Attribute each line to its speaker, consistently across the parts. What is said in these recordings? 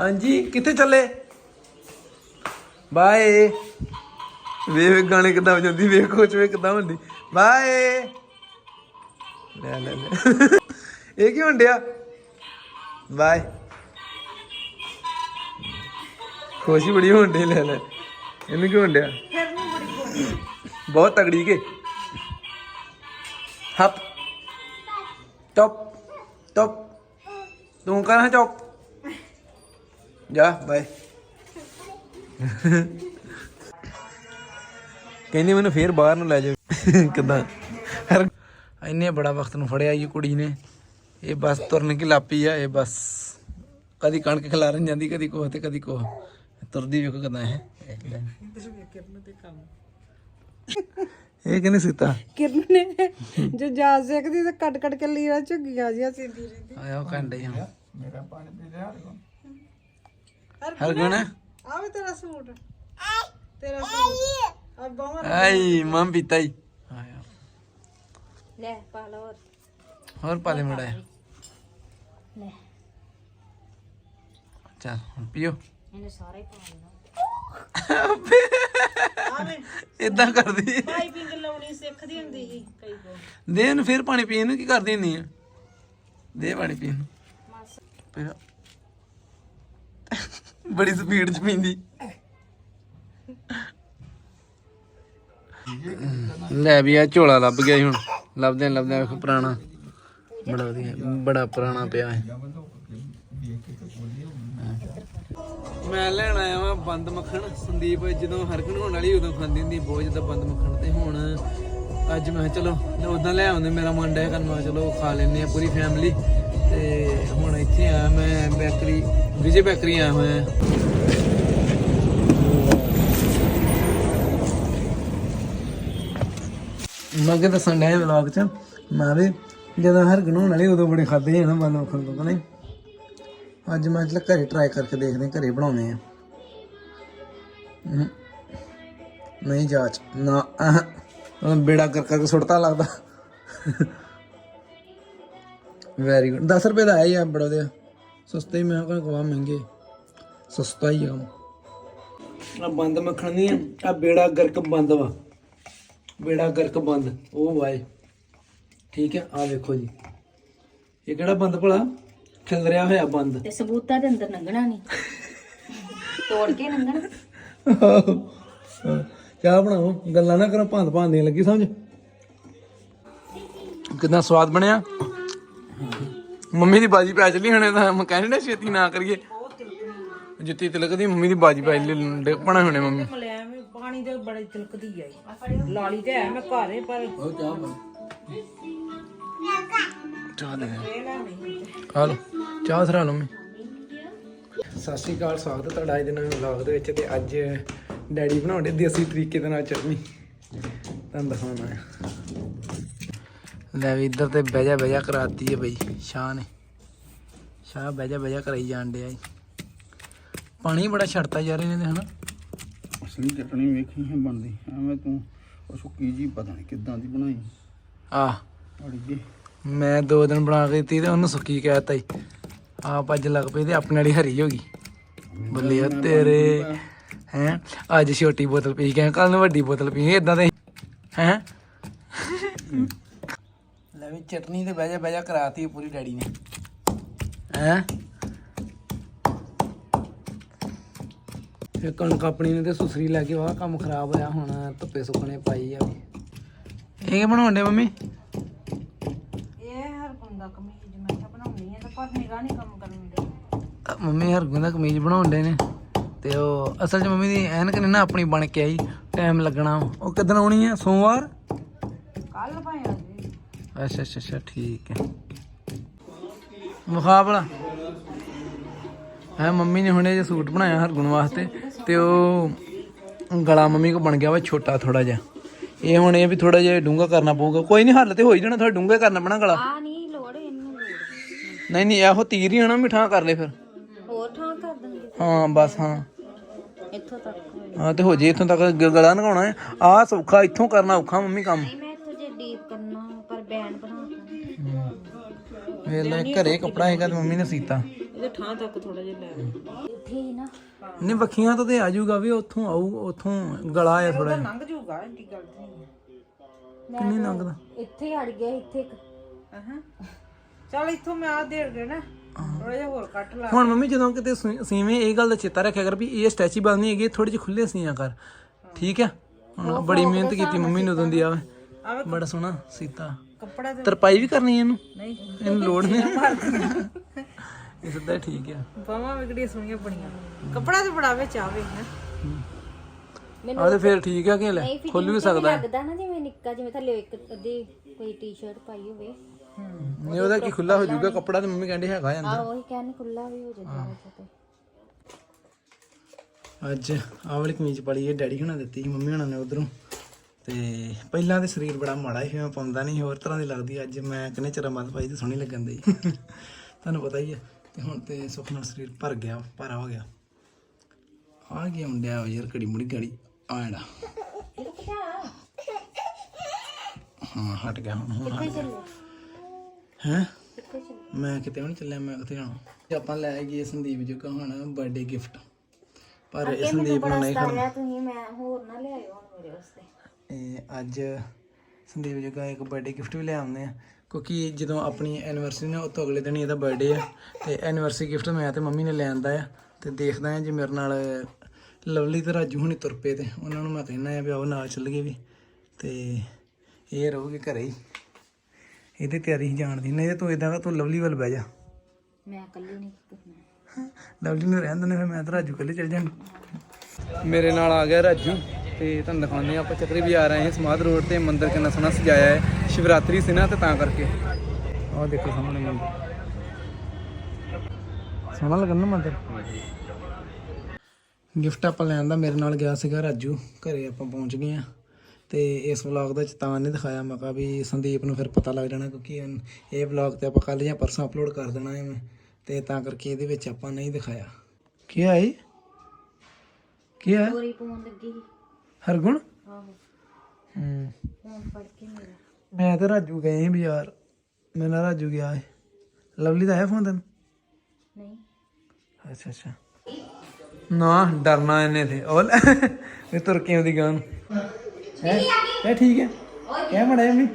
Speaker 1: ਹਾਂਜੀ ਕਿੱਥੇ ਚੱਲੇ? ਬਾਏ। ਵੇਖ ਗਾਣੇ ਕਿੱਦਾਂ ਵਜਾਉਂਦੀ ਵੇਖ ਕੋਚ ਵੇ ਕਿੱਦਾਂ ਹੁੰਦੀ। ਬਾਏ। ਲੈ ਲੈ ਲੈ। ਇਹ ਕੀ ਹੁੰਦਿਆ ਬਾਏ। ਖੁਸ਼ੀ ਬੜੀ ਹੁੰਦੀ ਲੈ ਲੈ। ਇਹਨੂੰ ਕੀ ਹੁੰਦਿਆ ਬਹੁਤ ਤਗੜੀ ਕੇ। ਹੱਪ। ਟੋਪ ਟੋਪ ਤੂੰ ਕਰਾਂ ਚੌਪ? ਜਾ ਬਾਏ ਕਹਿੰਦੀ ਮੈਨੂੰ ਫੇਰ ਬਾਹਰ ਨੂੰ ਲੈ ਜਾ ਕਿਦਾਂ? ਇੰਨੇ ਬੜਾ ਵਕਤ ਨੂੰ ਫੜਿਆ ਇਹ ਕੁੜੀ ਨੇ। ਇਹ ਬਸ ਤੁਰਨ ਕੀ ਲਾਪੀ ਆ ਇਹ ਬਸ। ਕਦੀ ਕਣਕ ਖਿਲਾਰਨ ਜਾਂਦੀ ਕਦੀ ਕੋਹ ਤੇ ਕਦੀ ਕੋਹ। ਤੁਰਦੀ ਵੇਖੋ ਕਿਦਾਂ ਹੈ ਇਹ ਕਿਨੇ ਸੀਤਾ?
Speaker 2: ਕਿਰਨ ਨੇ ਜੋ ਜਾ ਸਕਦੀ ਤੇ ਕੱਟ ਕੱਟ ਕੇ ਲੀਰਾ ਝੁੱਗੀਆਂ ਜਿਹਾ ਸਿੰਦੀ ਰਹਿੰਦੀ।
Speaker 1: ਆਇਆ ਉਹ ਕੰਡੇ ਹਾਂ ਮੇਰਾ ਪਾਣੀ ਪੀ ਲਿਆ ਹਰ ਗੁਣ?
Speaker 2: ਆ ਵੀ ਤੇਰਾ ਸੂਟ। ਤੇਰਾ ਸੂਟ। ਆ ਬਾਹਾਂ
Speaker 1: ਆਈ ਮਮ ਪੀਤਾ ਹੀ ਆਇਆ
Speaker 2: ਲੈ ਪਾ ਲਓ ਹੋਰ।
Speaker 1: ਹੋਰ ਪਾ ਦੇ। ਮੜਾ
Speaker 2: ਲੈ।
Speaker 1: ਚੱਲ ਹੁਣ ਪੀਓ।
Speaker 2: ਇਹਨੇ ਸਾਰਾ ਹੀ ਪਾ ਲੈਣਾ
Speaker 1: ਇਦਾਂ ਕਰਦੀ।
Speaker 2: ਪਾਈਪਿੰਗ ਲਾਉਣੀ ਸਿੱਖਦੀ ਹੁੰਦੀ ਸੀ ਕਈ ਕੋ
Speaker 1: ਦੇ ਫਿਰ ਪਾਣੀ ਪੀਣ ਨੂੰ ਕੀ ਕਰਦੀ ਹੁੰਦੀ ਆ? ਦੇ ਪਾਣੀ ਪੀਣ ਨੂੰ। ਪਿਆ। ਬੜੀ ਸਪੀਡ ਚ ਪੀਂਦੀ। ਲੈ ਵੀ ਆ ਝੋਲਾ ਲੱਭ ਗਿਆ ਸੀ ਹੁਣ। ਲੱਭਦੇ ਲੱਭਦੇ ਵੇਖੋ ਪੁਰਾਣਾ। ਬੜਾ ਵਧੀਆ ਬੜਾ ਪੁਰਾਣਾ ਪਿਆ ਹੈ ਮੈਂ ਲੈਣ ਆਇਆ ਵਾਂ ਬੰਦ ਮੱਖਣ। ਸੰਦੀਪ ਜਦੋਂ ਹਰਕਣ ਹੋਣ ਵਾਲੀ ਉਦੋਂ ਖਾਂਦੀ ਹੁੰਦੀ ਬਹੁਤ ਜ਼ਿਆਦਾ ਬੰਦ ਮੱਖਣ ਤੇ ਹੁਣ ਅੱਜ ਮੈਂ ਚਲੋ ਉਦਾਂ ਲੈ ਆਉਂਦੇ ਮੇਰਾ ਮੁੰਡਾ ਹੈ ਕਰਨ ਮੈਂ ਚਲੋ ਖਾ ਲੈਨੇ ਆ ਪੂਰੀ ਫੈਮਿਲੀ ਤੇ ਹੁਣ ਇੱਥੇ ਆ ਮੈਂ ਬੇਕਰੀ, ਵਿਜੇ ਬੇਕਰੀ ਆਇਆ ਹੋਇਆ ਮੈਂ ਕਿ ਦੱਸਣ ਡਿਆ ਵਲੌਗ ਚ, ਮੈਂ ਵੀ ਜਦੋਂ ਹਰਗਣ ਹੋਣ ਵਾਲੀ ਉਦੋਂ ਬੜੇ ਖਾਦੇ ਆ ਨਾ ਬੰਦ ਮੱਖਣ ਤੋਂ ਨਹੀਂ। ਅੱਜ ਮੈਂ ਚਲ ਘਰੇ ਟਰਾਈ ਕਰਕੇ ਦੇਖਦੇ ਘਰੇ ਬਣਾਉਣੇ ਆ ਨਹੀਂ ਜਾਚ, ਨਾ ਬੇੜਾ ਕਰ ਕਰਕੇ ਸੁੱਟਤਾ ਲੱਗਦਾ। ਵੈਰੀ ਗੁੱਡ 10 ਰੁਪਏ ਦਾ ਆਇਆ ਹੀ ਆ ਬੜਾ ਦੇ ਸਸਤਾ ਹੀ ਮੈਂ ਕਿਹਾ ਕਵਾ ਮਹਿੰਗੇ। ਸਸਤਾ ਹੀ ਆ ਆ ਬੰਦ ਮੱਖਣ ਨਹੀਂ ਆ। ਬੇੜਾ ਗਰਕ ਬੰਦ ਵਾ। ਬੇੜਾ ਗਰਕ ਬੰਦ। ਉਹ ਵਾਏ ਠੀਕ ਹੈ ਆ ਵੇਖੋ ਜੀ। ਇਹ ਕਿਹੜਾ ਬੰਦ ਭਲਾ? ਖਿਲਰਿਆ ਹੋਇਆ ਬੰਦ।
Speaker 2: ਤੇ ਸਬੂਤਾਂ ਦੇ ਅੰਦਰ ਲੰਘਣਾ ਨਹੀਂ। ਤੋੜ ਕੇ ਲੰਘਣਾ
Speaker 1: ਚਾਹ ਬਣਾਓ। ਗੱਲਾਂ ਨਾ ਕਰੋ ਭਾਂਤ ਭਾਂਤ ਦੀਆਂ ਲੱਗੀ ਸਮਝ? ਕਿੰਨਾ ਸਵਾਦ ਬਣਿਆ? ਮੰਮੀ ਦੀ ਬਾਜੀ ਪੈ ਚਲੀ ਹੁਣੇ ਤਾਂ ਮੈਂ ਕਹਿੰਦਾ ਛੇਤੀ ਨਾ ਕਰੀਏ। ਜੁੱਤੀ ਤਿਲਕਦੀ ਮੰਮੀ ਦੀ ਬਾਜੀ ਪੈ ਚਲੀ ਡਿੱਗ ਪਣਾ ਹੁਣੇ ਮੰਮੀ।
Speaker 2: ਮਲਿਆ ਮੈਂ ਪਾਣੀ ਦੇ ਬੜੇ ਤਿਲਕਦੀ ਆਈ ਲਾਲੀ ਤੇ ਹੈ ਮੈਂ ਘਰੇ ਪਰ
Speaker 1: ਉਹ ਚਾਹ ਬਣ। ਚਾਹ ਦੇ ਆ ਲਓ। ਚਾਹ ਸਰਾ ਲਓ ਮੈਂ ਸਤਿ ਸ਼੍ਰੀ ਅਕਾਲ ਸਵਾਗਤ ਹੈ ਤੁਹਾਡਾ ਅੱਜ ਦੇ ਨਵੇਂ ਵਲੌਗ ਦੇ ਵਿੱਚ ਤੇ ਅੱਜ ਡੈਡੀ ਬਣਾਉਂਦੇ ਦੇਸੀ ਤਰੀਕੇ ਦੇ ਨਾਲ ਚਟਨੀ। ਤੁਹਾਨੂੰ ਦਿਖਾਉਣਾ ਹੈ ਲੈ ਵੀ ਇੱਧਰ ਤੇ ਬਹਿ ਜਾ ਬਹਿ ਜਾ ਕਰਾਤੀ ਹੈ ਬਈ ਸ਼ਾਹ ਨੇ। ਸ਼ਾਹ ਬਹਿ ਜਾ ਬਹਿ ਜਾ ਕਰਾਈ ਜਾਣ ਡਿਆ ਜੀ ਪਾਣੀ ਬੜਾ ਛੱਡਤਾ ਯਾਰ ਇਹਨੇ ਤੇ ਹਨਾ?
Speaker 3: ਅਸਲੀ ਚਟਣੀ ਵੇਖੀ ਹੈ ਬਣਦੀ ਐਵੇਂ ਤੂੰ ਉਹ ਸੁੱਕੀ ਜੀ ਪਤਾ ਨਹੀਂ ਕਿੱਦਾਂ ਦੀ ਬਣਾਈ।
Speaker 1: ਆਹ। ਮੈਂ ਦੋ ਦਿਨ ਬਣਾ ਕੇ ਦਿੱਤੀ ਤੇ ਉਹਨੂੰ ਸੁੱਕੀ ਕਹਿਤਾ ਹੀ ਆਪ ਅੱਜ ਲੱਗ ਪਈ ਤੇ ਆਪਣੇ ਵਾਲੀ ਹਰੀ ਹੋ ਗਈ। ਬੱਲੇ ਤੇਰੇ। ਹੈ? ਅੱਜ ਛੋਟੀ ਬੋਤਲ ਪੀ ਕੇ ਕੱਲ ਨੂੰ ਵੱਡੀ ਬੋਤਲ ਪੀ ਇਦਾਂ ਦੇ ਹੈ? ਚਟਨੀ ਤੇ ਬਹਿ ਜਾ ਬਹਿ ਜਾ ਕਰਾਤੀ ਪੂਰੀ ਡੈਡੀ ਨੇ। ਹੈ? ਇਹ ਕਣਕ ਆਪਣੀ ਨੇ ਤੇ ਸੁਸਰੀ ਲੈ ਕੇ ਵਾਹ ਕੰਮ ਖਰਾਬ ਹੋਇਆ ਹੁਣ ਧੁੱਪੇ ਸੁੱਕਣੇ ਪਾਈ ਆ। ਵੀ ਇਹ ਕੀ ਬਣਾਉਂਦੇ ਮੰਮੀ?
Speaker 2: ਇਹ ਹਰ ਬੰਦਾ ਕਮੀਜ਼ ਮੈਂ ਕਿਹਾ ਬਣਾਉਣੀ ਹੈ ਤਾਂ ਪਰ ਨਿਗਾਹ ਨਹੀਂ ਕੰਮ ਕਰਨ ਦੇ
Speaker 1: ਅ, ਮੰਮੀ ਹਰਗੁਣ ਦਾ ਕਮੀਜ਼ ਬਣਾਉਂਦੇ ਨੇ ਤੇ ਉਹ ਅਸਲ 'ਚ ਮੰਮੀ ਦੀ ਐਨਕ ਨੇ ਨਾ ਆਪਣੀ ਬਣ ਕੇ ਆਈ ਟਾਈਮ ਲੱਗਣਾ ਉਹ ਕਿਦਣ ਆਉਣੀ ਹੈ ਸੋਮਵਾਰ? ਅੱਛਾ ਅੱਛਾ ਅੱਛਾ ਠੀਕ ਹੈ। ਮੁਖਾਬਲਾ ਹੈ ਮੰਮੀ ਨੇ ਹੁਣੇ ਜੇ ਸੂਟ ਬਣਾਇਆ ਹਰਗੁਣ ਵਾਸਤੇ ਤੇ ਉਹ ਗਲਾ ਮੰਮੀ ਕੋ ਬਣ ਗਿਆ ਵਾ ਛੋਟਾ ਥੋੜਾ ਜਿਹਾ। ਇਹ ਹੁਣ ਇਹ ਵੀ ਥੋੜਾ ਜਿਹਾ ਡੂੰਘਾ ਕਰਨਾ ਪਊਗਾ। ਕੋਈ ਨਹੀਂ ਹੱਲ ਤੇ ਹੋ ਹੀ ਜਾਣਾ ਥੋੜਾ ਡੂੰਘਾ ਕਰਨਾ ਪੈਣਾ ਗਲਾ।
Speaker 2: ਆ ਨਹੀਂ ਲੋੜ ਇਹਨੂੰ ਲੋੜ
Speaker 1: ਨਹੀਂ ਨਹੀਂ ਇਹੋ ਤੀਰ ਹੀ ਹੋਣਾ ਮਿਠਾ ਕਰ ਲੈ ਫਿਰ।
Speaker 2: ਹੋਰ ਥਾਂ ਕਰ ਦਾਂਗੇ
Speaker 1: ਹਾਂ ਬਸ ਹਾਂ।
Speaker 2: ਇੱਥੋਂ ਤੱਕ
Speaker 1: ਹਾਂ ਤੇ ਹੋ ਜੇ ਇੱਥੋਂ ਤੱਕ ਗਲਾ ਨਗਾਉਣਾ ਆ ਸੌਖਾ ਇੱਥੋਂ ਕਰਨਾ ਔਖਾ ਮੰਮੀ ਕੰਮ। ਵੇਖ ਲੈ ਘਰੇ ਕੱਪੜਾ ਹੈਗਾ ਤੇ ਮੰਮੀ ਨੇ ਸੀਤਾ।
Speaker 2: ਇਹਦੇ ਠਾਂ ਤੱਕ ਥੋੜਾ ਜਿਹਾ ਲੈ।
Speaker 4: ਇੱਥੇ ਹੀ ਨਾ।
Speaker 1: ਨਹੀਂ ਵੱਖੀਆਂ ਤੋਂ ਤੇ ਆ ਜਾਊਗਾ ਵੀ ਉੱਥੋਂ ਆਊ ਉੱਥੋਂ ਗਲਾ ਆ ਥੋੜਾ
Speaker 2: ਲੰਘ ਜਾਊਗਾ ਏਡੀ ਗੱਲ ਨਹੀਂ
Speaker 1: ਕਿੰਨੀ ਲੰਘਦਾ?
Speaker 4: ਇੱਥੇ ਹੀ ਅੜ ਗਿਆ ਇੱਥੇ ਇੱਕ।
Speaker 2: ਹਾਂ ਚਲ ਇੱਥੋਂ ਮੈਂ ਆ ਦੇੜ ਦੇ ਨਾ ਥੋੜਾ ਜਿਹਾ ਹੋਰ ਕੱਟ ਲਾ।
Speaker 1: ਹੁਣ ਮੰਮੀ ਜਦੋਂ ਕਿਤੇ ਸੀਵੇਂ ਇਹ ਗੱਲ ਦਾ ਚੇਤਾ ਰੱਖਿਆ ਕਰ ਵੀ ਇਹ ਸਟੈਚੀਬਲ ਨਹੀਂ ਹੈਗੀ ਥੋੜੀ ਜਿਹੀ ਖੁੱਲੇ ਸੀਆਂ ਕਰ ਠੀਕ ਹੈ? ਹੁਣ ਬੜੀ ਮਿਹਨਤ ਕੀਤੀ ਮੰਮੀ ਨੂੰ ਉਦੋਂ ਦੀ ਆ
Speaker 2: ਆਵੇ।
Speaker 1: ਬੜਾ ਸੋਹਣਾ ਸੀਤਾ।
Speaker 2: ਕੱਪੜਾ ਤੇ
Speaker 1: ਤਰਪਾਈ ਵੀ ਕਰਨੀ ਇਹਨੂੰ?
Speaker 2: ਨਹੀਂ।
Speaker 1: ਇਹਨੂੰ ਲੋੜ ਨਹੀਂ। ਇਹ ਸਿੱਧਾ ਠੀਕ ਆ।
Speaker 2: ਬਾਹਾਂ ਵਿਗੜੀਆਂ ਸੋਹਣੀਆਂ ਬਣੀਆਂ। ਕੱਪੜਾ ਤੇ ਬੜਾ ਵਿੱਚ ਆਵੇ ਹੈ
Speaker 1: ਆ ਤੇ ਫਿਰ ਠੀਕ ਆ ਕਿ ਲੈ? ਖੁੱਲ ਵੀ ਸਕਦਾ ਹੈ।
Speaker 4: ਲੱਗਦਾ ਨਾ ਜਿਵੇਂ ਨਿੱਕਾ ਜਿਵੇਂ ਥੱਲੇ ਇੱਕ ਅੱਧੀ ਕੋਈ ਟੀ-ਸ਼ਰਟ ਪਾਈ ਹੋਵੇ।
Speaker 1: ਨਹੀਂ ਉਹਦਾ ਕੀ ਖੁੱਲਾ ਹੋ ਜਾਊਗਾ? ਕੱਪੜਾ ਤੇ ਮੰਮੀ ਕਹਿੰਦੇ ਹੈਗਾ
Speaker 4: ਆ ਉਹੀ ਕਹਿੰਦੇ ਖੁੱਲਾ ਵੀ ਹੋ ਜਾਂਦਾ ਵੈਸੇ ਤੇ।
Speaker 1: ਅੱਜ ਆਹ ਵਾਲੀ ਕਮੀਜ਼ ਪਾਲੀ ਇਹ ਡੈਡੀ ਹੁਣਾਂ ਦਿੱਤੀ ਸੀ ਮੰਮੀ ਹੁਣਾਂ ਨੇ ਉਧਰੋਂ। ਤੇ ਪਹਿਲਾਂ ਤੇ ਸਰੀਰ ਬੜਾ ਮਾੜਾ ਸੀ ਮੈਂ ਪਾਉਂਦਾ ਨਹੀਂ ਹੋਰ ਤਰ੍ਹਾਂ ਦੀ ਲੱਗਦੀ ਅੱਜ ਮੈਂ ਕਿੰਨੇ ਚਿਰ ਬਾਅਦ ਪਾਈ ਤੇ ਸੋਹਣੀ ਲੱਗਣ ਦੀ ਤੁਹਾਨੂੰ ਪਤਾ ਹੀ ਹੈ ਤੇ ਹੁਣ ਤੇ ਸੁੱਖ ਨਾਲ ਸਰੀਰ ਭਰ ਗਿਆ ਭਾਰਾ ਹੋ ਗਿਆ। ਆ ਗਿਆ ਮੁੰਡਿਆ ਯਾਰ ਘੜੀ ਮੁੜੀ ਗਾੜੀ ਆ ਜਿਹੜਾ ਹਾਂ ਹਟ ਗਿਆ ਹੁਣ ਹੁਣ ਹਟ ਗਿਆ। ਹੈ? ਮੈਂ ਕਿਤੇ ਨਹੀਂ ਚੱਲਿਆ ਮੈਂ ਕਿੱਥੇ ਜਾਣਾ। ਤੇ ਆਪਾਂ ਲੈ ਗਏ ਸੰਦੀਪ ਜੀ ਕੋ ਹੁਣ ਬਰਥਡੇ ਗਿਫਟ ਪਰ ਇਹ ਸੰਦੀਪ ਨੂੰ ਨਹੀਂ ਖੜਨਾ
Speaker 4: ਤੁਸੀਂ ਮੈਂ ਹੋਰ ਨਾ ਲਿਆਇਓ ਹੁਣ ਮੇਰੇ ਵਾਸਤੇ।
Speaker 1: ਅੱਜ ਸੰਦੀਪ ਜੀ ਕਾ ਇੱਕ ਬਰਥਡੇ ਗਿਫਟ ਵੀ ਲੈ ਆਉਂਦੇ ਆ। ਕਿਉਂਕਿ ਜਦੋਂ ਆਪਣੀ ਐਨੀਵਰਸਰੀ ਨੇ ਉਹ ਤੋਂ ਅਗਲੇ ਦਿਨ ਹੀ ਇਹਦਾ ਬਰਥਡੇ ਆ। ਤੇ ਐਨੀਵਰਸਰੀ ਗਿਫਟ ਮੈਂ ਤੇ ਮੰਮੀ ਨੇ ਲੈ ਆਂਦਾ ਆ। ਤੇ ਦੇਖਦਾ ਆ ਜੇ ਮੇਰੇ ਨਾਲ ਲਵਲੀ ਤੇ ਰਾਜੂ ਹੁਣੀ ਤੁਰ ਪਏ ਤੇ ਉਹਨਾਂ ਨੂੰ ਮੈਂ ਕਹਿਣਾ ਆ ਵੀ ਆਓ ਨਾਲ ਚੱਲ ਗਏ ਵੀ। ਤੇ ਇਹ ਰਹੂਗੀ ਘਰੇ ਹੀ। ਇਹਦੀ ਤਿਆਰੀ ਹੀ ਜਾਣ ਦੀ ਨਹੀਂ ਤੇ ਤੂੰ ਇਦਾਂ ਤੂੰ ਲਵਲੀ ਵੱਲ ਬਹਿ ਜਾ।
Speaker 4: ਮੈਂ ਇਕੱਲੀ ਨਹੀਂ ਕਰਨਾ
Speaker 1: ਲਵਲੀ ਨੂੰ ਰਹਿਣ ਦਿੰਦੇ ਫਿਰ ਮੈਂ ਤਾਂ ਰਾਜੂ ਕੱਲੇ ਚੱਲ ਜਾਣਾ। ਮੇਰੇ ਨਾਲ ਆ ਗਿਆ ਰਾਜੂ। ਤੇ ਤੁਹਾਨੂੰ ਦਿਖਾਉਂਦੇ ਆ ਆਪਾਂ ਚੱਕਰੀ ਬਾਜ਼ਾਰ ਆਏ ਹਾਂ, ਸਮਾਧ ਰੋਡ ਤੇ ਮੰਦਿਰ ਕਿੰਨਾ ਸੋਹਣਾ ਸਜਾਇਆ ਹੈ, ਸ਼ਿਵਰਾਤਰੀ ਸੀ ਨਾ, ਤੇ ਤਾਂ ਕਰਕੇ। ਆਹ ਦੇਖੋ ਸਾਹਮਣੇ ਮੰਦਿਰ। ਸੋਹਣਾ ਲੱਗਣ ਨਾ ਮੰਦਿਰ। ਗਿਫਟ ਆਪਾਂ ਲੈਣ ਦਾ, ਮੇਰੇ ਨਾਲ ਗਿਆ ਸੀਗਾ ਰਾਜੂ, ਘਰੇ ਆਪਾਂ ਪਹੁੰਚ ਗਏ ਆ ਤੇ ਇਸ ਵਲੌਗ ਦਾ ਚ ਤਾਂ ਨਹੀਂ ਦਿਖਾਇਆ, ਮੈਂ ਕਿਹਾ ਵੀ ਸੰਦੀਪ ਨੂੰ ਫਿਰ ਪਤਾ ਲੱਗ ਜਾਣਾ, ਕਿਉਂਕਿ ਇਹ- ਇਹ ਵਲੌਗ ਤੇ ਆਪਾਂ ਕੱਲ ਜਾਂ ਪਰਸੋਂ ਅਪਲੋਡ ਕਰ ਦੇਣਾ ਹੈ ਮੈਂ। ਤੇ ਤਾਂ ਕਰਕੇ ਇਹਦੇ ਵਿੱਚ ਆਪਾਂ ਨਹੀਂ ਦਿਖਾਇਆ। ਕੀ ਆਈ ਕੀ ਹੈ?
Speaker 4: ਚੋਰੀ ਪਾਉਣ ਲੱਗੀ
Speaker 1: ਹਰਗੁਣ
Speaker 4: ਆਹੋ।
Speaker 1: ਹੂੰ।
Speaker 4: ਫੋਨ ਫੜ ਕੇ ਮੇਰਾ।
Speaker 1: ਮੈਂ ਤੇ ਰਾਜੂ ਗਏ ਸੀ ਬਾਜ਼ਾਰ। ਮੇਰੇ ਨਾਲ ਰਾਜੂ ਗਿਆ ਹੈ ਲਵਲੀ ਦਾ ਹੈ ਫੋਨ ਤੈਨੂੰ?
Speaker 4: ਨਹੀਂ।
Speaker 1: ਅੱਛਾ ਅੱਛਾ। ਨਾ ਡਰਨਾ ਇਹਨੇ ਤੇ। ਉਹ ਲੈ, ਇਹ ਤੁਰ ਕੇ ਆਉਂਦੀ ਗਾਂ ਹੈ? ਇਹ ਠੀਕ ਹੈ? ਕਹਿ ਮੜਾ ਇਹ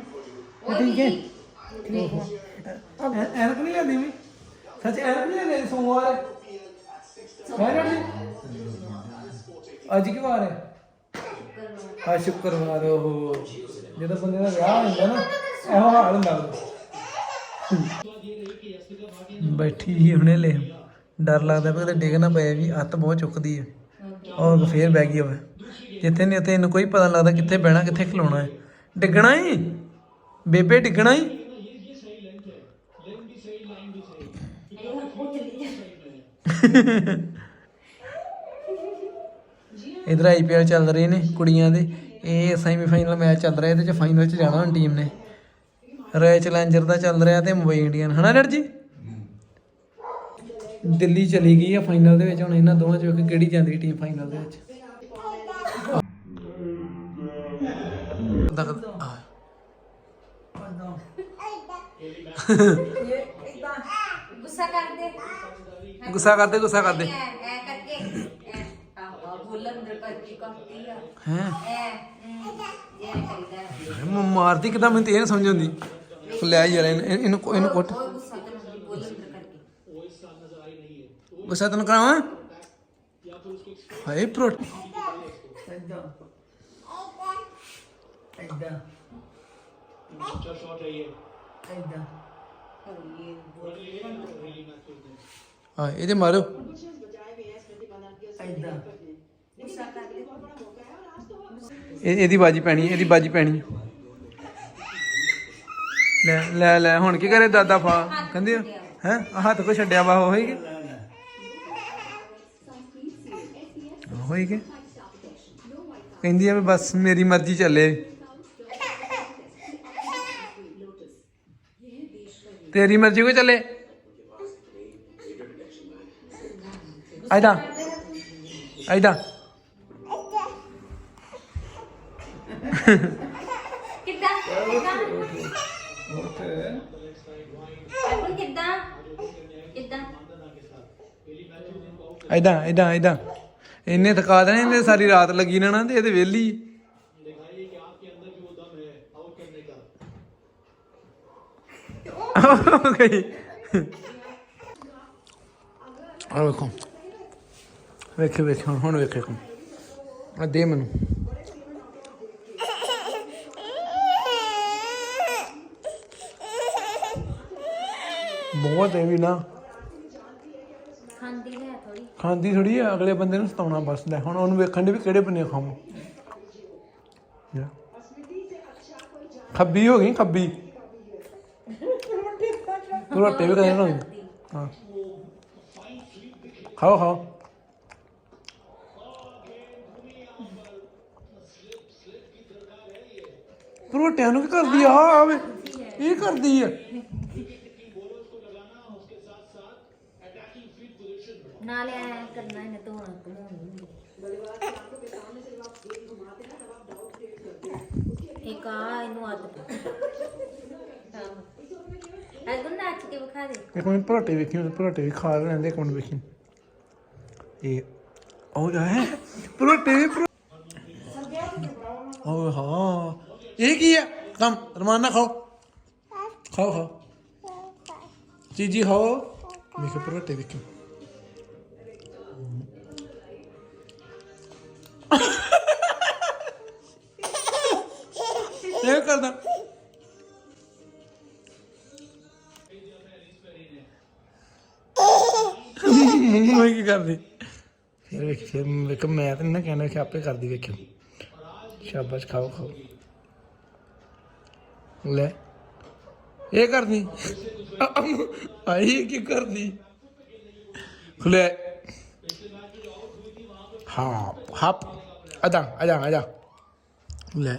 Speaker 1: ਠੀਕ ਹੈ? ਠੀਕ ਹੈ। ਐਨਕ ਨਹੀਂ ਲੈਂਦੀ ਮੈਂ ਸੱਚ ਐਨਕ ਨਹੀਂ ਲੈਂਦੀ? ਸੋਮਵਾਰ ਹੈ। ਹੈ ਨਾ ਅੱਜ ਕੀ ਵਾਰ ਹੈ? ਆ ਸ਼ੁੱਕਰਵਾਰ ਉਹ ਜਦੋਂ ਬੰਦੇ ਦਾ ਵਿਆਹ ਹੁੰਦਾ ਨਾ ਇਹੋ ਹਾਲ ਹੁੰਦਾ। ਉਹਦਾ। ਬੈਠੀ ਹੀ ਹੁਣੇ ਲੈ ਡਰ ਲੱਗਦਾ ਵੀ ਕਿਤੇ ਡਿੱਗ ਨਾ ਪਏ ਵੀ ਹੱਥ ਬਹੁਤ ਚੁੱਕਦੀ ਹੈ ਔਰ ਫੇਰ ਬਹਿ ਗਈ ਹੋਵੇ। ਜਿੱਥੇ ਨਹੀਂ ਉੱਥੇ ਇਹਨੂੰ ਕੋਈ ਪਤਾ ਲੱਗਦਾ ਕਿੱਥੇ ਬਹਿਣਾ ਕਿੱਥੇ ਖਲੋਣਾ ਹੈ। ਡਿੱਗਣਾ ਹੀ? ਬੇਬੇ ਡਿੱਗਣਾ ਹੀ? ਇਧਰ ਆਈਪੀਐਲ ਚੱਲ ਰਹੇ ਨੇ ਕੁੜੀਆਂ ਦੇ। ਇਹ ਸੈਮੀਫਾਈਨਲ ਮੈਚ ਚੱਲ ਰਿਹਾ ਇਹਦੇ ਚ ਫਾਈਨਲ ਚ ਜਾਣਾ ਹੁਣ ਟੀਮ ਨੇ। ਰॉयल ਚੈਲੰਜਰ ਦਾ ਚੱਲ ਰਿਹਾ ਤੇ ਮੁੰਬਈ ਇੰਡੀਅਨ ਹਨਾ ਡਰ ਜੀ? ਦਿੱਲੀ ਚਲੀ ਗਈ ਆ ਫਾਈਨਲ ਦੇ ਵਿੱਚ ਹੁਣ ਇਹਨਾਂ ਦੋਵਾਂ ਚੋਂ ਇੱਕ ਕਿਹੜੀ ਜਾਂਦੀ ਟੀਮ ਫਾਈਨਲ ਦੇ ਵਿੱਚ।
Speaker 4: ਗੁੱਸਾ ਕਰਦੇ।
Speaker 1: ਗੁੱਸਾ ਕਰਦੇ ਗੁੱਸਾ ਕਰਦੀ
Speaker 4: ਆ।
Speaker 1: ਹੈ?
Speaker 4: ਐ ਇਹ
Speaker 1: ਮਾਰਦੀ ਕਿਦਾਂ ਮੈਨੂੰ ਤੇ ਇਹ ਨੀ ਸਮਝ ਆਉਂਦੀ। ਲੈ ਯਾਰ ਇਹਨੂੰ ਇਹਨੂੰ ਇਹਨੂੰ ਕੁੱਟ।
Speaker 4: ਉਹ ਗੁੱਸਾ ਕਰਦੀ ਬੋਲਣ ਦੇ ਕਰਕੇ
Speaker 1: ਗੁੱਸਾ ਤੈਨੂੰ ਕਰਾਵਾਂ? ਹਾਏ ਪ੍ਰੋਟ ਹਾਂ ਇਹਦੇ ਮਾਰੋ। ਇਹ ਇਹਦੀ ਬਾਜੀ ਪੈਣੀ ਇਹਦੀ ਬਾਜੀ ਪੈਣੀ ਲੈ ਲੈ ਲੈ, ਹੁਣ ਕੀ ਕਰੇ ਦਾਦਾ ਫਾ? ਕਹਿੰਦੇ ਹੈ? ਹੱਥ ਕੋ ਛੱਡਿਆ ਵਾ ਹੋਏਗੀ ਹੋਏਗੀ ਕਹਿੰਦੀ ਆ ਬਸ ਮੇਰੀ ਮਰਜ਼ੀ ਚੱਲੇ। ਤੇਰੀ ਮਰਜ਼ੀ ਕੋ ਚੱਲੇ। ਆਇਦਾ ਆਇਦਾ।
Speaker 4: ਕਿੱਦਾਂ? ਕਿੱਦਾਂ? ਬਿਲਕੁਲ ਕਿੱਦਾਂ? ਕਿੱਦਾਂ?
Speaker 1: ਐਦਾਂ ਐਦਾਂ ਐਦਾਂ ਇੰਨੇ ਥਕਾ ਦੇਣੇ ਇਹਨੇ ਸਾਰੀ ਰਾਤ ਲੱਗੀ ਰਹਿਣਾ ਤੇ ਇਹਦੇ ਵਿਹਲੀ। ਗਈ। ਆ ਵੇਖੋ। ਵੇਖੇ ਵੇਖੇ, ਹੁਣ ਹੁਣ ਵੇਖੇ। ਆ ਦੇ ਮੈਨੂੰ। ਬਹੁਤ ਹੈ ਵੀ ਨਾ।
Speaker 4: ਖਾਂਦੀ ਹੈ ਥੋੜੀ
Speaker 1: ਖਾਂਦੀ ਥੋੜੀ ਆ ਅਗਲੇ ਬੰਦੇ ਨੂੰ ਸਤਾਉਣਾ ਬਸ। ਲੈ ਹੁਣ ਉਹਨੂੰ ਵੇਖਣ ਦੇ ਵੀ ਕਿਹੜੇ ਬੰਨੇ ਖਾਵਾਂ। ਖੱਬੀ ਹੋ ਗਈ ਖੱਬੀ। ਤੂੰ ਰੋਟੀ ਵੀ ਕਹਿੰਦਾ ਨਾ ਹਾਂ। ਖਾਓ ਖਾਓ। ਰੋਟੀਆਂ ਨੂੰ ਕੀ ਕਰਦੀ ਆ? ਆਵੇ। ਇਹ ਕਰਦੀ ਆ।
Speaker 4: ਨਾਲੇ ਐ ਕਰਨਾ, ਇਹਨੇ ਧੋਣਾ, ਘਮਾਉਣੀ ਇੱਕ ਆ, ਇਹਨੂੰ ਆਦਤ ਅਗਨ ਨਾਚ ਕੇ ਵਿਖਾ ਦੇ।
Speaker 1: ਇੱਕ ਮਿੰਟ ਪਰੋਟੇ ਵੇਖੀ, ਉਹਦੇ ਪਰੋਟੇ ਵੀ ਖਾ ਲੈਂਦੇ, ਇੱਕ ਮਿੰਟ ਵੇਖੀ। ਇਹ, ਉਹ ਹੈ ਪਰੋਟੇ ਵੀ ਹਾਂ, ਇਹ ਕੀ ਹੈ? ਕੰਮ, ਰਮਾਨ ਨਾਲ ਖਾਓ। ਖਾਓ ਖਾਓ। ਚੀਜੀ ਖਾਓ। ਵੇਖੋ ਪਰੋਟੇ ਵੇਖੋ। ਕਰਦਾ। ਮੈਂ ਕੀ ਕਰਦੀ? ਫਿਰ ਵੇਖ ਫਿਰ ਵੇਖ ਮੈਂ ਤਾਂ ਨੀ ਕਹਿਣਾ ਕਿ ਆਪੇ ਕਰਦੀ ਵੇਖਿਓ। ਸ਼ਾਬਾਸ਼ ਖਾਓ ਖਾਓ। ਲੈ। ਇਹ ਕਰਦੀ। ਆਈ ਕੀ ਕਰਦੀ? ਖੁਲੇ ਹਾਂ ਹਪ। ਅਦਾ ਅਦਾ ਅਦਾ ਲੈ।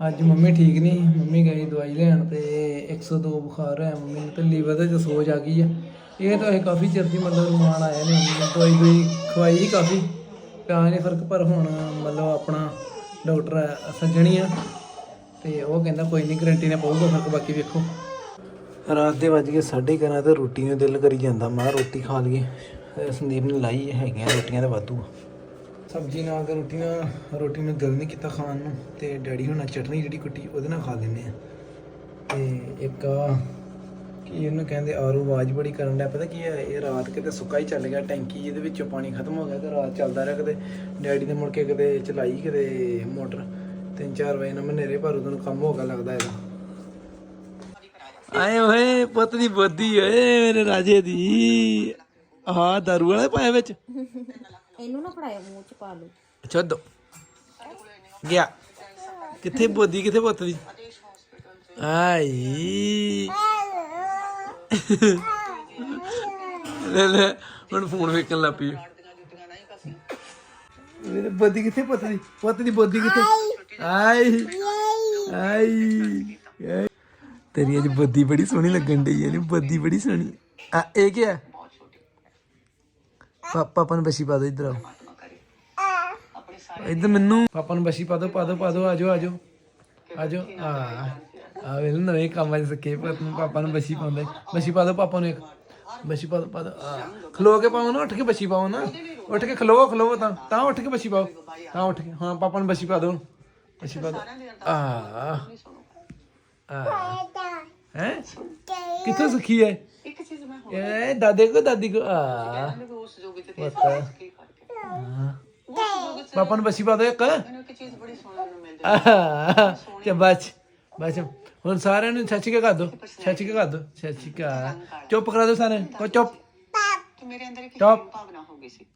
Speaker 1: ਅੱਜ ਮੰਮੀ ਠੀਕ ਨਹੀਂ, ਮੰਮੀ ਗਈ ਦਵਾਈ ਲੈਣ ਤੇ 102 ਬੁਖਾਰ ਹੈ ਮੰਮੀ ਨੂੰ ਤੇ ਲੀਵਰ ਦੇ ਚ ਸੋਜ ਆ ਗਈ ਹੈ ਇਹ ਤਾਂ ਇਹ ਕਾਫੀ ਚਿਰ ਦੀ ਮਤਲਬ ਰਮਾਨ ਆਇਆ ਨੇ, ਮੰਮੀ ਨੂੰ ਦਵਾਈ ਦਵਾਈ ਖਵਾਈ ਸੀ ਕਾਫੀ ਪਿਆ ਨਹੀਂ ਫ਼ਰਕ, ਪਰ ਹੁਣ ਮਤਲਬ ਆਪਣਾ ਡਾਕਟਰ ਸੱਜਣੀ ਆ, ਤੇ ਉਹ ਕਹਿੰਦਾ ਕੋਈ ਨਹੀਂ ਗਰੰਟੀ ਨੇ ਪਊਗਾ ਫ਼ਰਕ, ਬਾਕੀ ਵੇਖੋ। ਰਾਤ ਦੇ ਵੱਜ ਕੇ 11:30 ਤੇ ਰੋਟੀ ਨੂੰ ਦਿਲ ਕਰੀ ਜਾਂਦਾ, ਮੈਂ ਕਿਹਾ ਰੋਟੀ ਖਾ ਲਈਏ। ਸੰਦੀਪ ਨੇ ਲਾਈ ਹੈਗੀਆਂ ਰੋਟੀਆਂ ਤੇ ਵਾਧੂ ਸਬਜ਼ੀ ਨਾਲ ਤੇ ਰੋਟੀ ਨਾਲ ਰੋਟੀ ਨੂੰ ਦਿਲ ਨਹੀਂ ਕੀਤਾ ਖਾਣ ਨੂੰ ਤੇ ਡੈਡੀ ਹੁਣਾਂ ਚਟਨੀ ਜਿਹੜੀ ਕੁੱਟੀ ਉਹਦੇ ਨਾਲ ਖਾ ਲੈਂਦੇ ਆ ਤੇ ਇੱਕ ਕੀ ਇਹਨੂੰ ਕਹਿੰਦੇ ਆਰੂ ਆਵਾਜ਼ ਬੜੀ ਕਰਨ ਦਾ ਪਤਾ ਕੀ ਹੈ, ਇਹ ਰਾਤ ਕਿਤੇ ਸੁੱਕਾ ਹੀ ਚੱਲ ਗਿਆ, ਟੈਂਕੀ ਇਹਦੇ ਵਿੱਚੋਂ ਪਾਣੀ ਖਤਮ ਹੋ ਗਿਆ ਤੇ ਰਾਤ ਚੱਲਦਾ ਰਿਹਾ ਕਿਤੇ। ਡੈਡੀ ਨੇ ਮੁੜ ਕੇ ਕਿਤੇ ਚਲਾਈ ਕਿਤੇ ਮੋਟਰ, ਤਿੰਨ ਚਾਰ ਵਜੇ ਨਾਲ ਹਨੇਰੇ ਪਰ ਉਦੋਂ ਕੰਮ ਹੋ ਗਿਆ ਲੱਗਦਾ ਇਹਦਾ। ਆਏ ਓਏ, ਪੁੱਤ ਦੀ ਬੋਦੀ ਓਏ, ਮੇਰੇ ਰਾਜੇ ਦੀ। ਆਹ ਦਾਰੂ ਵਾਲੇ ਪਾਇਆ ਵਿੱਚ।
Speaker 4: ਇਹਨੂੰ ਨਾ ਫੜਾਇਆ ਮੂੰਹ ਚ ਪਾ ਲਓ।
Speaker 1: ਛੱਡੋ ਗਿਆ। ਕਿੱਥੇ ਬੋਦੀ, ਕਿੱਥੇ ਪੁੱਤ ਦੀ ਆਈ। ਲੈ ਲੈ, ਹੁਣ ਫੋਨ ਵੇਖਣ ਲੱਗ ਪਈ। ਮੇਰੇ ਬੋਦੀ ਕਿੱਥੇ ਪੁੱਤ ਦੀ ਪੁੱਤ ਦੀ ਬੋਦੀ ਕਿੱਥੇ? ਆਈ। ਆਈ। ਤੇਰੀ ਅੱਜ ਬੋਦੀ ਬੜੀ ਸੋਹਣੀ ਲੱਗਣ ਡਈ ਹੈ ਨੀ ਬੋਦੀ ਬੜੀ ਸੋਹਣੀ। ਆ, ਇਹ ਕੀ ਹੈ ਪਾਪਾ ਨੂੰ ਬਸੀ ਪਾ ਦੋ ਇਧਰ ਆਓ। ਇਧਰ ਮੈਨੂੰ। ਪਾਪਾ ਨੂੰ ਬਸੀ ਪਾ ਦੋ ਪਾ ਦੋ ਪਾ ਦੋ ਆਜੋ ਆਜੋ। ਆਜੋ। ਆ ਆ ਵੇਲ ਨਵੇਂ ਕੰਮਾਂ ਸਿੱਖੇ ਪੁੱਤ ਨੂੰ ਪਾਪਾ ਨੂੰ ਬਸੀ ਪਾਉਂਦਾ। ਬਸੀ ਪਾ ਦੋ ਪਾਪਾ ਨੂੰ ਇੱਕ। ਬਸੀ ਪਾ ਦੋ ਪਾ ਦੋ ਆ। ਖਲੋ ਕੇ ਪਾਓ ਨਾ ਉੱਠ ਕੇ ਬਸੀ ਪਾਓ ਨਾ। ਉੱਠ ਕੇ ਖਲੋ ਖਲੋ ਤਾਂ। ਤਾਂ ਉੱਠ ਕੇ ਬਸੀ ਪਾਓ। ਤਾਂ ਉੱਠ ਕੇ ਹਾਂ ਪਾਪਾ ਨੂੰ ਬਸੀ ਪਾ ਦੋ। ਬਸੀ ਪਾ ਦੋ। ਆ। ਆ। ਹੈ? ਕਿੱਥੋਂ ਸਿੱਖੀ ਹੈ
Speaker 5: ਇੱਕ ਚੀਜ਼ ਮੈਂ
Speaker 1: ਇਹ ਦਾਦੇ ਕੋ ਦਾਦੀ ਕੋ ਆ।
Speaker 5: ਉਸ ਜੋਗੇ ਤੇ
Speaker 1: ਪੁੱਤ
Speaker 5: ਕੀ ਕਰਕੇ।
Speaker 1: ਹਾਂ।
Speaker 5: ਉਸ ਜੋਗੇ ਤੇ
Speaker 1: ਪਾਪਾ ਨੂੰ ਬਸੀ ਪਾ ਦੋ ਇੱਕ।
Speaker 5: ਮੈਨੂੰ ਇੱਕ ਚੀਜ਼ ਬੜੀ ਸੋਹਣੀ ਨੂੰ ਮਿਲ ਜਾਂਦੀ
Speaker 1: ਆਹ, ਤੇ ਬਚ ਬਚ ਹੁਣ ਸਾਰਿਆਂ ਨੂੰ ਸੱਚ ਕੇ ਕਰ ਦੋ। ਸੱਚ ਕੇ ਕਰ ਦੋ। ਸੱਚ ਕਾ ਚੁੱਪ ਕਰਾ ਦੋ ਸਾਰੇ। ਕੋ ਚੁੱਪ।
Speaker 5: ਕਿ ਮੇਰੇ ਅੰਦਰ ਇੱਕ
Speaker 1: Stop.
Speaker 5: ਭਾਵਨਾ ਹੋ ਗਈ ਸੀ।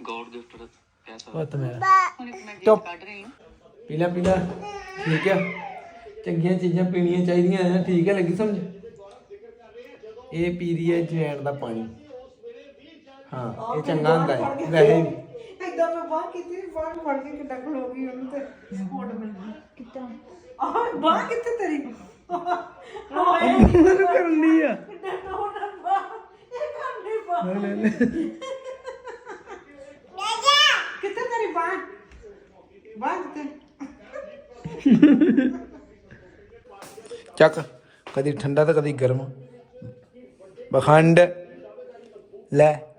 Speaker 5: ਗੋਡ ਗਿਫਟਡ ਐਸਾ
Speaker 1: ਪੁੱਤ ਮੇਰਾ।
Speaker 5: ਹੁਣ ਇੱਕ ਮੈਂ ਕੱਢ ਰਹੀ ਹਾਂ।
Speaker 1: ਪੀਲਾ ਪੀਲਾ ਠੀਕ ਆ। ਚੰਗੀਆਂ ਚੀਜ਼ਾਂ ਪੀਣੀਆਂ ਚਾਹੀਦੀਆਂ ਨੇ ਠੀਕ ਹੈ ਲੱਗੀ ਸਮਝ? ਇਹ ਪੀ ਰਹੀ ਹੈ ਜਵੈਣ ਦਾ ਪਾਣੀ। ਹਾਂ ਇਹ ਚੰਗਾ ਹੁੰਦਾ ਹੈ ਵੈਸੇ ਵੀ।
Speaker 2: ਇਦਾਂ ਮੈਂ ਬਾਹ ਕੀਤੀ ਬਾਹ ਫੜ ਕੇ ਕਿੱਦਾਂ ਖਲੋ ਗਈ ਉਹਨੂੰ ਤੇ ਸਪੋਰਟ ਮਿਲ ਗਈ ਕਿੱਦਾਂ? ਆਹ ਬਾਹ ਕਿੱਥੇ ਤੇਰੀ?
Speaker 1: ਮੈਨੂੰ ਕਰਨੀ ਆ।
Speaker 2: ਕਿੱਦਾਂ ਟੋਨਾ ਬਾਹ ਇਹ ਕਰਨੀ ਬਾਹ
Speaker 1: ਲੈ ਲੈ ਲੈ
Speaker 2: ਕਿੱਥੇ ਤੇਰੀ ਬਾਹ ਬਾਹ ਕਿੱਥੇ?
Speaker 1: ਚੱਕ। ਕਦੀ ਠੰਡਾ ਤਾਂ ਕਦੀ ਗਰਮ। ਬਖੰਡ। ਲੈ।